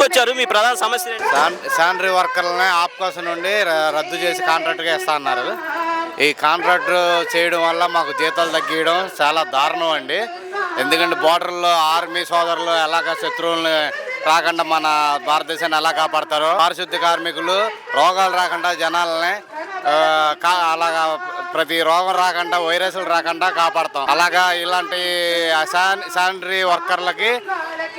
ఎందుకు వచ్చారు మీ ప్రధాన సమస్య? ఏంటి? శానిటరీ వర్కర్లని ఆప్కోసం నుండి ర- రద్దు చేసి కాంట్రాక్ట్గా ఇస్తా అన్నారు ఈ కాంట్రాక్ట్ చేయడం వల్ల మాకు జీతాలు తగ్గియడం చాలా దారుణం అండి. ఎందుకంటే బోర్డర్లో ఆర్మీ సోదరులు ఎలాగ శత్రువులని రాకుండా మన భారతదేశాన్ని ఎలా కాపాడతారో పారిశుద్ధ్య కార్మికులు రోగాలు రాకుండా జనాలని కా అలాగా ప్రతి రోగం రాకుండా వైరస్లు రాకుండా కాపాడతాం. అలాగా ఇలాంటి శాన్ శానిటరీ వర్కర్లకి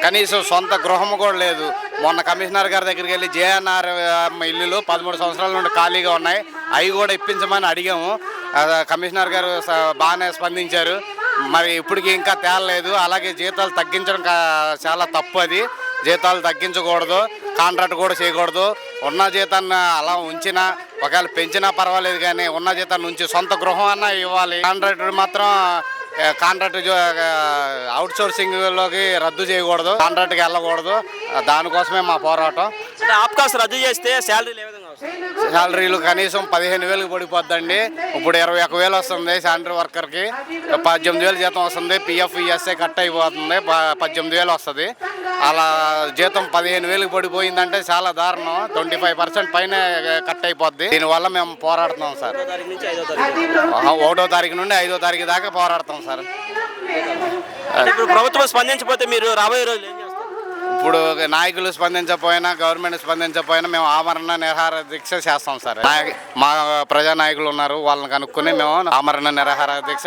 కనీసం సొంత గృహం కూడా లేదు. మొన్న కమిషనర్ గారి దగ్గరికి వెళ్ళి జేఎన్ఆర్ ఇల్లులు పదమూడు సంవత్సరాల నుండి ఖాళీగా ఉన్నాయి. అవి కూడా ఇప్పించమని అడిగాము. కమిషనర్ గారు బాగానే స్పందించారు. మరి ఇప్పటికి ఇంకా తేలలేదు. అలాగే జీతాలు తగ్గించడం కా- చాలా తప్పు అది. జీతాలు తగ్గించకూడదు. కాంట్రాక్ట్ కూడా చేయకూడదు. ఉన్న జీతాన్ని అలా ఉంచినా ఒకవేళ పెంచినా పర్వాలేదు కానీ ఉన్న జీతాన్ని ఉంచి సొంత గృహం అన్నా ఇవ్వాలి. కాంట్రాక్టర్ మాత్రం కాంట్రాక్ట్ అవుట్ సోర్సింగ్లోకి రద్దు చేయకూడదు కాంట్రాక్ట్కి వెళ్ళకూడదు. దానికోసమే మా పోరాటం. అంటే ఆప్కాస్ రద్దు చేస్తే శాలరీ లేదు శాలరీలు కనీసం పదిహేను వేలకు పడిపోద్దండి. ఇప్పుడు ఇరవై ఒక వేలు వస్తుంది శాలరీ వర్కర్కి. పద్దెనిమిది వేలు జీతం వస్తుంది పిఎఫ్ ఈఎస్ఐ కట్ అయిపోతుంది పద్దెనిమిది వేలు వస్తుంది. అలా జీతం పదిహేను వేలకు పడిపోయిందంటే చాలా దారుణం. ట్వంటీ ఫైవ్ పర్సెంట్ పైన కట్ అయిపోద్ది. దీనివల్ల మేము పోరాడుతున్నాం సార్. ఒకటో తారీఖు నుండి ఐదో తారీఖు దాకా పోరాడతాం సార్. ఇప్పుడు ప్రభుత్వం స్పందించకపోతే మీరు రాబోయే రోజులు ఇప్పుడు నాయకులు స్పందించకపోయినా గవర్నమెంట్ స్పందించకపోయినా మేము ఆమరణ నిరహార దీక్ష చేస్తాం సార్. మా ప్రజా నాయకులు ఉన్నారు వాళ్ళని కనుక్కొని మేము ఆమరణ నిరహార దీక్ష